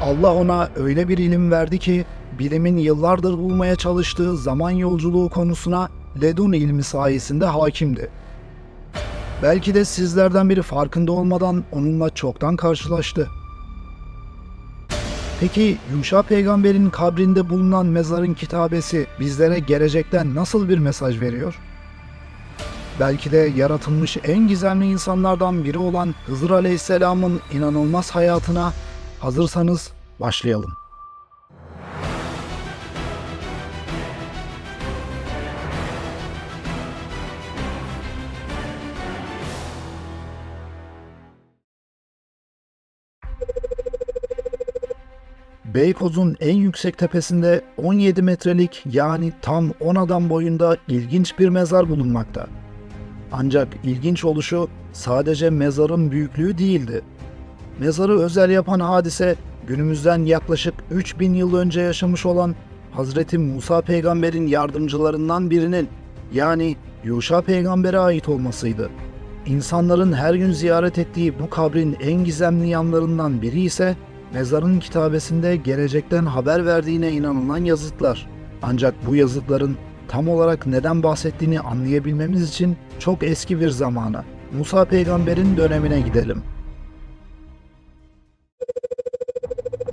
Allah ona öyle bir ilim verdi ki bilimin yıllardır bulmaya çalıştığı zaman yolculuğu konusuna ledun ilmi sayesinde hakimdi. Belki de sizlerden biri farkında olmadan onunla çoktan karşılaştı. Peki Yuşa peygamberin kabrinde bulunan mezarın kitabesi bizlere gelecekten nasıl bir mesaj veriyor? Belki de yaratılmış en gizemli insanlardan biri olan Hızır Aleyhisselam'ın inanılmaz hayatına hazırsanız başlayalım. Beykoz'un en yüksek tepesinde 17 metrelik yani tam 10 adam boyunda ilginç bir mezar bulunmakta. Ancak ilginç oluşu sadece mezarın büyüklüğü değildi. Mezarı özel yapan hadise günümüzden yaklaşık 3000 yıl önce yaşamış olan Hazreti Musa peygamberin yardımcılarından birinin yani Yuşa peygambere ait olmasıydı. İnsanların her gün ziyaret ettiği bu kabrin en gizemli yanlarından biri ise mezarın kitabesinde gelecekten haber verdiğine inanılan yazıtlar. Ancak bu yazıtların tam olarak neden bahsettiğini anlayabilmemiz için çok eski bir zamana, Musa peygamberin dönemine gidelim.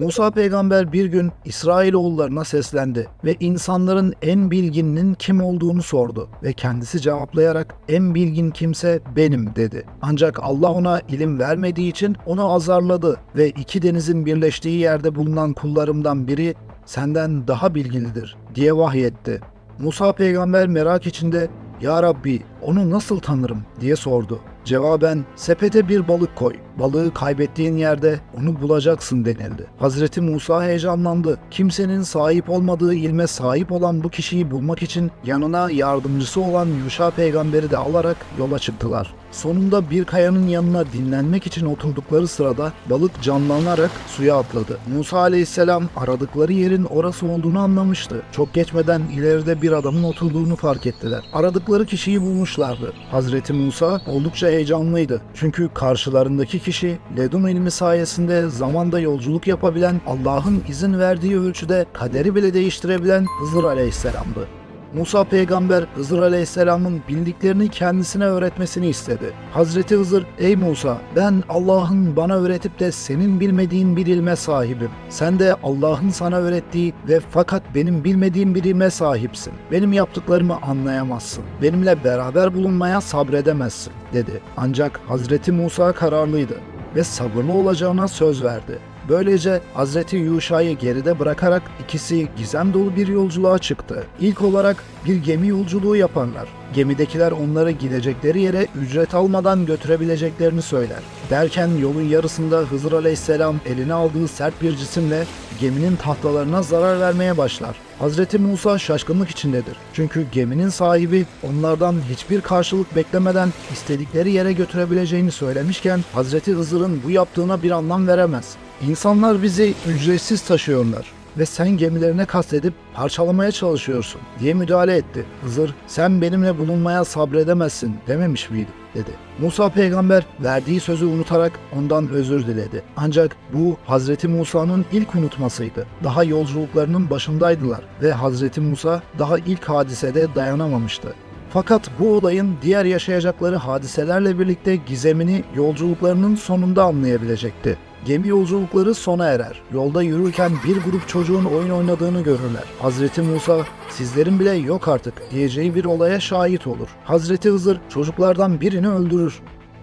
Musa peygamber bir gün İsrailoğullarına seslendi ve insanların en bilgininin kim olduğunu sordu ve kendisi cevaplayarak en bilgin kimse benim dedi. Ancak Allah ona ilim vermediği için onu azarladı ve iki denizin birleştiği yerde bulunan kullarımdan biri senden daha bilgilidir diye vahyetti. Musa peygamber merak içinde ya Rabbi onu nasıl tanırım diye sordu. Cevaben sepete bir balık koy. Balığı kaybettiğin yerde onu bulacaksın denildi. Hazreti Musa heyecanlandı. Kimsenin sahip olmadığı ilme sahip olan bu kişiyi bulmak için yanına yardımcısı olan Yuşa peygamberi de alarak yola çıktılar. Sonunda bir kayanın yanına dinlenmek için oturdukları sırada balık canlanarak suya atladı. Musa aleyhisselam aradıkları yerin orası olduğunu anlamıştı. Çok geçmeden ileride bir adamın oturduğunu fark ettiler. Aradıkları kişiyi bulmuşlardı. Hazreti Musa oldukça heyecanlıydı. Çünkü karşılarındaki kişi ledun ilmi sayesinde zamanda yolculuk yapabilen, Allah'ın izin verdiği ölçüde kaderi bile değiştirebilen Hızır aleyhisselamdı. Musa peygamber Hızır aleyhisselamın bildiklerini kendisine öğretmesini istedi. Hazreti Hızır, ey Musa ben Allah'ın bana öğretip de senin bilmediğin bir ilme sahibim. Sen de Allah'ın sana öğrettiği ve fakat benim bilmediğim bir ilme sahipsin. Benim yaptıklarımı anlayamazsın. Benimle beraber bulunmaya sabredemezsin dedi. Ancak Hazreti Musa kararlıydı ve sabırlı olacağına söz verdi. Böylece Hazreti Yuşa'yı geride bırakarak ikisi gizem dolu bir yolculuğa çıktı. İlk olarak bir gemi yolculuğu yaparlar. Gemidekiler onları gidecekleri yere ücret almadan götürebileceklerini söyler. Derken yolun yarısında Hızır Aleyhisselam eline aldığı sert bir cisimle geminin tahtalarına zarar vermeye başlar. Hazreti Musa şaşkınlık içindedir. Çünkü geminin sahibi onlardan hiçbir karşılık beklemeden istedikleri yere götürebileceğini söylemişken Hazreti Hızır'ın bu yaptığına bir anlam veremez. İnsanlar bizi ücretsiz taşıyorlar ve sen gemilerine kastedip parçalamaya çalışıyorsun diye müdahale etti. Hızır sen benimle bulunmaya sabredemezsin dememiş miydi dedi. Musa peygamber verdiği sözü unutarak ondan özür diledi. Ancak bu Hazreti Musa'nın ilk unutmasıydı. Daha yolculuklarının başındaydılar ve Hazreti Musa daha ilk hadisede dayanamamıştı. Fakat bu olayın diğer yaşayacakları hadiselerle birlikte gizemini yolculuklarının sonunda anlayabilecekti. Gemi yolculukları sona erer. Yolda yürürken bir grup çocuğun oyun oynadığını görürler. Hazreti Musa sizlerin bile yok artık diyeceği bir olaya şahit olur. Hazreti Hızır çocuklardan birini öldürür.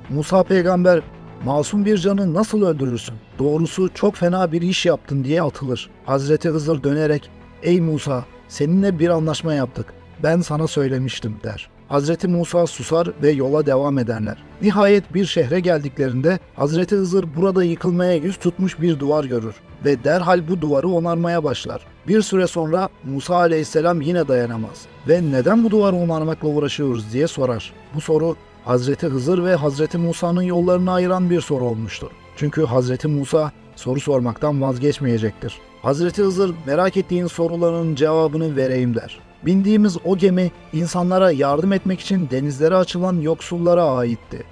Musa peygamber masum bir canı nasıl öldürürsün? Doğrusu çok fena bir iş yaptın diye atılır. Hazreti Hızır dönerek ey Musa seninle bir anlaşma yaptık. Ben sana söylemiştim der. Hazreti Musa susar ve yola devam ederler. Nihayet bir şehre geldiklerinde Hazreti Hızır burada yıkılmaya yüz tutmuş bir duvar görür ve derhal bu duvarı onarmaya başlar. Bir süre sonra Musa aleyhisselam yine dayanamaz ve neden bu duvarı onarmakla uğraşıyoruz diye sorar. Bu soru Hazreti Hızır ve Hazreti Musa'nın yollarını ayıran bir soru olmuştur. Çünkü Hazreti Musa soru sormaktan vazgeçmeyecektir. Hazreti Hızır merak ettiğin soruların cevabını vereyim der. Bindiğimiz o gemi insanlara yardım etmek için denizlere açılan yoksullara aitti.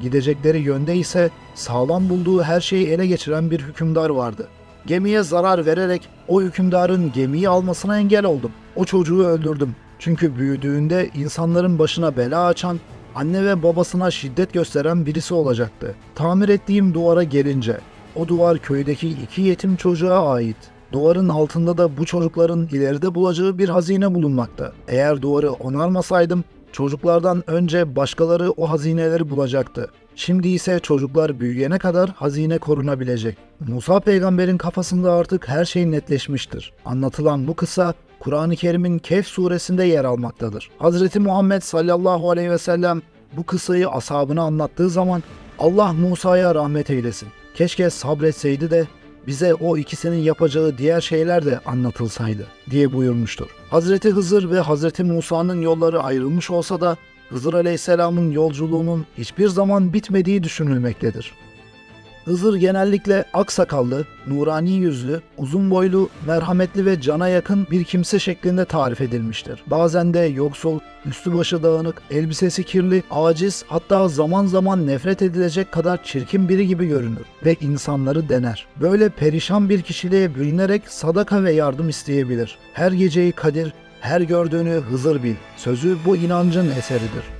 Gidecekleri yönde ise sağlam bulduğu her şeyi ele geçiren bir hükümdar vardı. Gemiye zarar vererek o hükümdarın gemiyi almasına engel oldum. O çocuğu öldürdüm. Çünkü büyüdüğünde insanların başına bela açan, anne ve babasına şiddet gösteren birisi olacaktı. Tamir ettiğim duvara gelince, o duvar köydeki iki yetim çocuğa ait. Duvarın altında da bu çocukların ileride bulacağı bir hazine bulunmakta. Eğer duvarı onarmasaydım çocuklardan önce başkaları o hazineleri bulacaktı. Şimdi ise çocuklar büyüyene kadar hazine korunabilecek. Musa peygamberin kafasında artık her şey netleşmiştir. Anlatılan bu kısa Kur'an-ı Kerim'in Kehf suresinde yer almaktadır. Hazreti Muhammed sallallahu aleyhi ve sellem bu kıssayı ashabına anlattığı zaman Allah Musa'ya rahmet eylesin. Keşke sabretseydi de bize o ikisinin yapacağı diğer şeyler de anlatılsaydı diye buyurmuştur. Hazreti Hızır ve Hazreti Musa'nın yolları ayrılmış olsa da Hızır Aleyhisselam'ın yolculuğunun hiçbir zaman bitmediği düşünülmektedir. Hızır genellikle aksakallı, nurani yüzlü, uzun boylu, merhametli ve cana yakın bir kimse şeklinde tarif edilmiştir. Bazen de yoksul, üstü başı dağınık, elbisesi kirli, aciz hatta zaman zaman nefret edilecek kadar çirkin biri gibi görünür ve insanları dener. Böyle perişan bir kişiliğe bürünerek sadaka ve yardım isteyebilir. Her geceyi Kadir, her gördüğünü Hızır bil. Sözü bu inancın eseridir.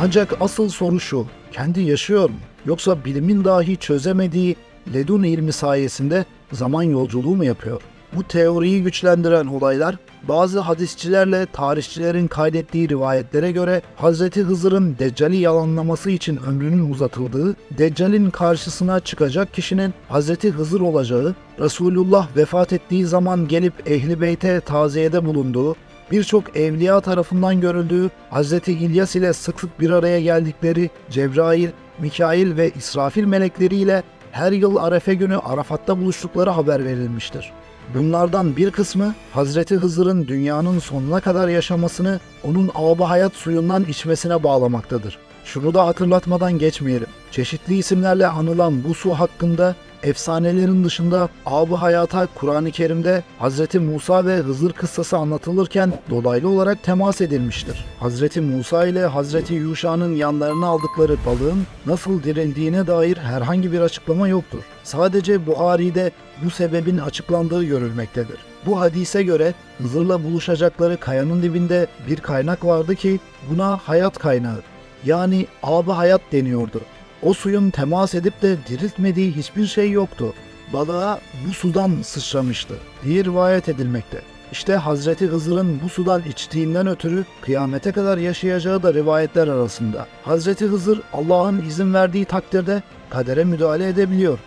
Ancak asıl soru şu, kendi yaşıyor mu? Yoksa bilimin dahi çözemediği ledun ilmi sayesinde zaman yolculuğu mu yapıyor? Bu teoriyi güçlendiren olaylar bazı hadisçilerle tarihçilerin kaydettiği rivayetlere göre Hz. Hızır'ın Deccal'i yalanlaması için ömrünün uzatıldığı, Deccal'in karşısına çıkacak kişinin Hz. Hızır olacağı, Resulullah vefat ettiği zaman gelip Ehli Beyt'e taziyede bulunduğu, birçok evliya tarafından görüldüğü, Hz. İlyas ile sık sık bir araya geldikleri Cebrail, Mikail ve İsrafil melekleriyle her yıl Arefe günü Arafat'ta buluştukları haber verilmiştir. Bunlardan bir kısmı Hazreti Hızır'ın dünyanın sonuna kadar yaşamasını onun ağabey hayat suyundan içmesine bağlamaktadır. Şunu da hatırlatmadan geçmeyelim. Çeşitli isimlerle anılan bu su hakkında efsanelerin dışında ağabey hayata Kur'an-ı Kerim'de Hz. Musa ve Hızır kıssası anlatılırken dolaylı olarak temas edilmiştir. Hz. Musa ile Hz. Yuşa'nın yanlarına aldıkları balığın nasıl dirildiğine dair herhangi bir açıklama yoktur. Sadece Buhari'de bu sebebin açıklandığı görülmektedir. Bu hadise göre Hızır'la buluşacakları kayanın dibinde bir kaynak vardı ki buna hayat kaynağı yani abi hayat deniyordu. O suyun temas edip de diriltmediği hiçbir şey yoktu. Balığa bu sudan sıçramıştı diye rivayet edilmekte. İşte Hazreti Hızır'ın bu sudan içtiğinden ötürü kıyamete kadar yaşayacağı da rivayetler arasında. Hazreti Hızır Allah'ın izin verdiği takdirde kadere müdahale edebiliyor.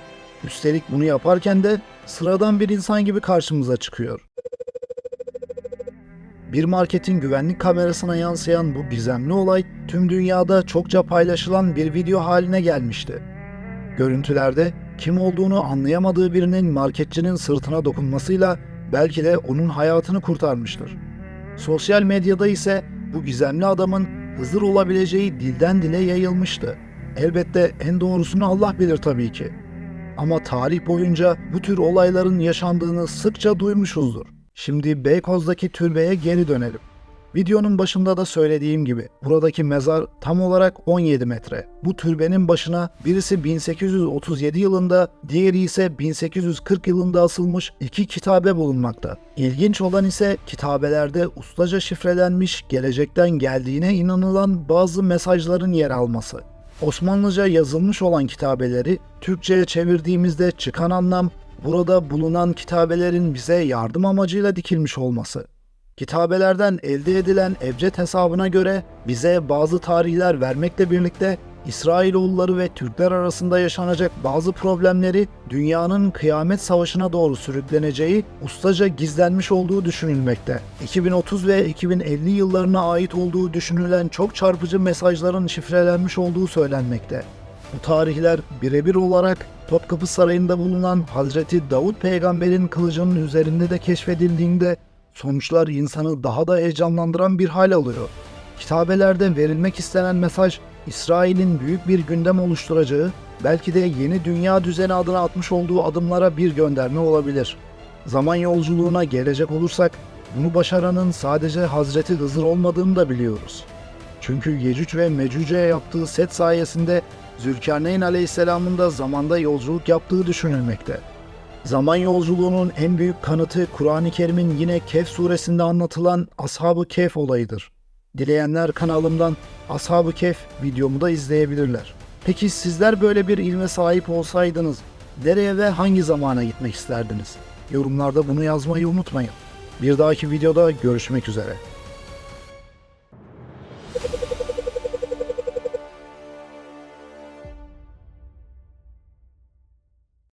Üstelik bunu yaparken de sıradan bir insan gibi karşımıza çıkıyor. Bir marketin güvenlik kamerasına yansıyan bu gizemli olay tüm dünyada çokça paylaşılan bir video haline gelmişti. Görüntülerde kim olduğunu anlayamadığı birinin marketçinin sırtına dokunmasıyla belki de onun hayatını kurtarmıştır. Sosyal medyada ise bu gizemli adamın Hızır olabileceği dilden dile yayılmıştı. Elbette en doğrusunu Allah bilir tabii ki. Ama tarih boyunca bu tür olayların yaşandığını sıkça duymuşuzdur. Şimdi Beykoz'daki türbeye geri dönelim. Videonun başında da söylediğim gibi buradaki mezar tam olarak 17 metre. Bu türbenin başına birisi 1837 yılında, diğeri ise 1840 yılında asılmış iki kitabe bulunmakta. İlginç olan ise kitabelerde ustaca şifrelenmiş, gelecekten geldiğine inanılan bazı mesajların yer alması. Osmanlıca yazılmış olan kitabeleri Türkçe'ye çevirdiğimizde çıkan anlam burada bulunan kitabelerin bize yardım amacıyla dikilmiş olması. Kitabelerden elde edilen ebced hesabına göre bize bazı tarihler vermekle birlikte İsrailoğulları ve Türkler arasında yaşanacak bazı problemleri dünyanın kıyamet savaşına doğru sürükleneceği ustaca gizlenmiş olduğu düşünülmekte. 2030 ve 2050 yıllarına ait olduğu düşünülen çok çarpıcı mesajların şifrelenmiş olduğu söylenmekte. Bu tarihler birebir olarak Topkapı Sarayı'nda bulunan Hazreti Davut peygamberin kılıcının üzerinde de keşfedildiğinde sonuçlar insanı daha da heyecanlandıran bir hal alıyor. Kitabelerde verilmek istenen mesaj İsrail'in büyük bir gündem oluşturacağı, belki de yeni dünya düzeni adına atmış olduğu adımlara bir gönderme olabilir. Zaman yolculuğuna gelecek olursak, bunu başaranın sadece Hazreti Hızır olmadığını da biliyoruz. Çünkü Yecüc ve Mecüc'e yaptığı set sayesinde Zülkarneyn Aleyhisselam'ın da zamanda yolculuk yaptığı düşünülmekte. Zaman yolculuğunun en büyük kanıtı Kur'an-ı Kerim'in yine Kehf suresinde anlatılan Ashab-ı Kehf olayıdır. Dileyenler kanalımdan Ashab-ı Kehf videomu da izleyebilirler. Peki sizler böyle bir ilme sahip olsaydınız nereye ve hangi zamana gitmek isterdiniz? Yorumlarda bunu yazmayı unutmayın. Bir dahaki videoda görüşmek üzere.